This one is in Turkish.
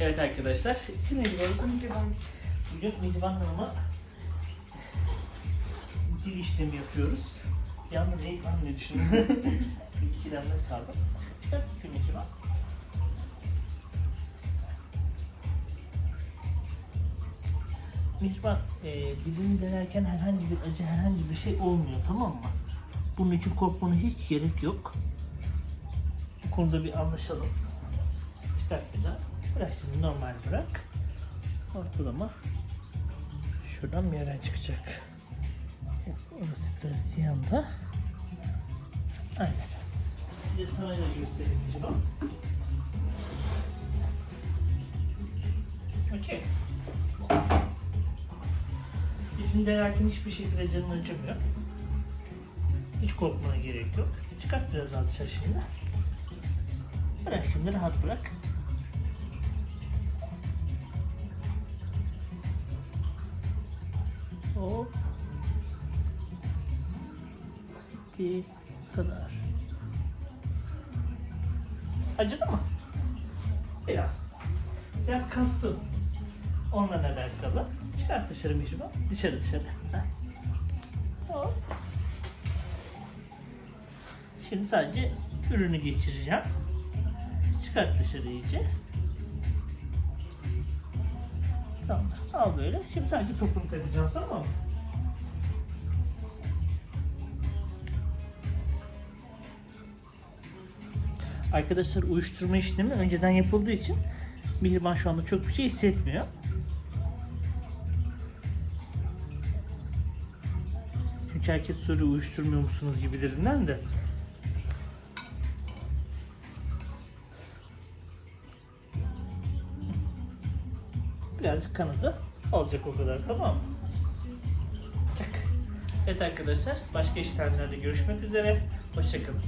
Evet arkadaşlar. Şimdi Mihriban. bugün Mihriban Hanım'a dil işlemi yapıyoruz. Yalnız Eyvan ne düşündün? Bir ikilemde kaldım. Çıkart bakayım Mihriban. Mihriban, e, dilini denerken herhangi bir acı, herhangi bir şey olmuyor tamam mı? Bunun için korkmana hiç gerek yok. Bu konuda bir anlaşalım. Çıkart biraz. Bırak şimdi normal bırak. Ortalama şuradan bir yerden çıkacak. Orası biraz yanda. Aynen. Bir de sana da göstereyim Civan. Okey. Bizim denerken hiçbir şekilde canın acımıyor. Hiç korkmana gerek yok. Çıkart biraz daha dışarı şimdi. Bırak şimdi rahat bırak. Hop. Bir kadar. Acıdı mı? Biraz. Biraz kastım. Onunla alakalı. Çıkart dışarı Mihriban. Dışarı dışarı. Hop. Şimdi sadece ürünü geçireceğim. Çıkart dışarı iyice. Tamam. Al böyle. Şimdi sadece topunu takacağım tamam mı? Arkadaşlar uyuşturma işlemi önceden yapıldığı için Mihriban şu anda çok bir şey hissetmiyor. Çünkü herkes soruyor uyuşturmuyor musunuz gibilerinden de. Birazcık kanadı. Olacak o kadar tamam mı? Evet arkadaşlar başka işlemlerde görüşmek üzere. Hoşçakalın.